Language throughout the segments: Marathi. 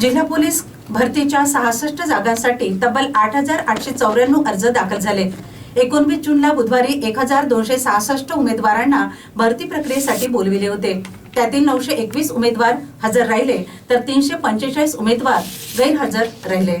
जिल्हा पोलीस भरतीच्या सहासष्ट जागांसाठी तब्बल आठ हजार आठशे चौऱ्याण्णव अर्ज दाखल झाले. एकोणवीस जूनला बुधवारी एक हजार दोनशे सहासष्ट उमेदवारांना भरती प्रक्रियेसाठी बोलविले होते. त्यातील नऊशे एकवीस उमेदवार हजर राहिले तर तीनशे पंचेचाळीस उमेदवार गैरहजर राहिले.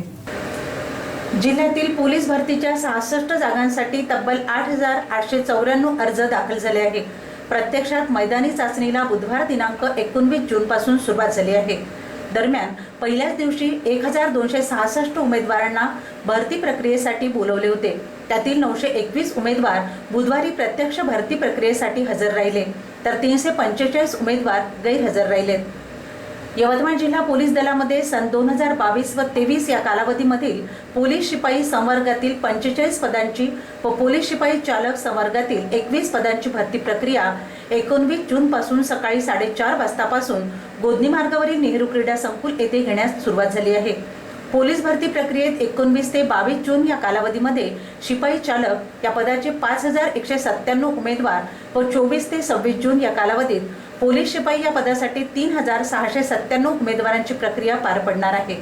जिल्ह्यातील पोलीस भरतीच्या सहासष्ट जागांसाठी तब्बल आठ हजार आठशे चौऱ्याण्णव अर्ज दाखल झाले आहे प्रत्यक्षात मैदानी चाचणीला बुधवार दिनांक एकोणवीस जून पासून सुरुवात झाली आहे. दरम्यान पहिल्याच दिवशी एक हजार दोनशे सहासष्ट उमेदवारांना भरती प्रक्रियेसाठी बोलवले होते. त्यातील नऊशे एकवीस उमेदवार बुधवारी प्रत्यक्ष भरती प्रक्रियेसाठी हजर राहिले. तर तीनशे पंचेचाळीस उमेदवार गैरहजर राहिलेत. यवतमाळ जिल्हा पोलीस दलामध्ये सन दोन हजार बावीस व तेवीस या कालावधीमधील पोलीस शिपाई संवर्गातील पंचेचाळीस पदांची व पोलीस शिपाई चालक संवर्गातील एकवीस पदांची भरती प्रक्रिया एकोणवीस जून पासून सकाळी साडेचार वाजतापासून गोदनी मार्गावरील नेहरू क्रीडा संकुल येथे घेण्यास सुरुवात झाली आहे. पोलीस भरती प्रक्रियेत एकोणवीस ते बावीस जून या कालावधीमध्ये शिपाई चालक या पदाचे पाच हजार एकशे सत्त्याण्णव उमेदवार व चोवीस ते सव्वीस जून या कालावधीत पोलीस शिपाई या पदासाठी तीन हजार सहाशे सत्त्याण्णव उमेदवारांची प्रक्रिया पार पडणार आहे.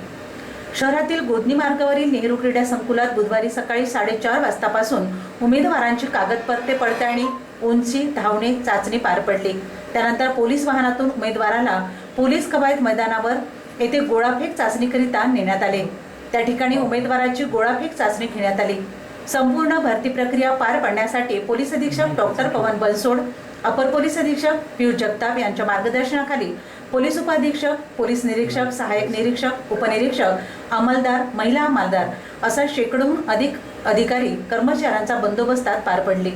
शहरातील गोदनी मार्गावरील नेहरू क्रीडा संकुलात बुधवारी सकाळी साडेचार वाजतापासून उमेदवारांची कागदपत्रे पडताळणी उंची धावणे चाचणी पार पडली. त्यानंतर पोलीस वाहनातून उमेदवाराला पोलीस कवायत मैदानावर येथे गोळाफेक चाचणीकरिता नेण्यात आले. त्या ठिकाणी उमेदवाराची गोळाफेक चाचणी घेण्यात आली. संपूर्ण भरती प्रक्रिया पार पाडण्यासाठी पोलीस अधीक्षक डॉक्टर पवन बनसोड अपर पोलीस अधीक्षक पियुष जगताप यांच्या मार्गदर्शनाखाली पोलीस उपाधीक्षक पोलीस निरीक्षक सहाय्यक निरीक्षक उपनिरीक्षक अंमलदार महिला अंमलदार असा शेकडोहून अधिक अधिकारी कर्मचाऱ्यांचा बंदोबस्तात पार पडली.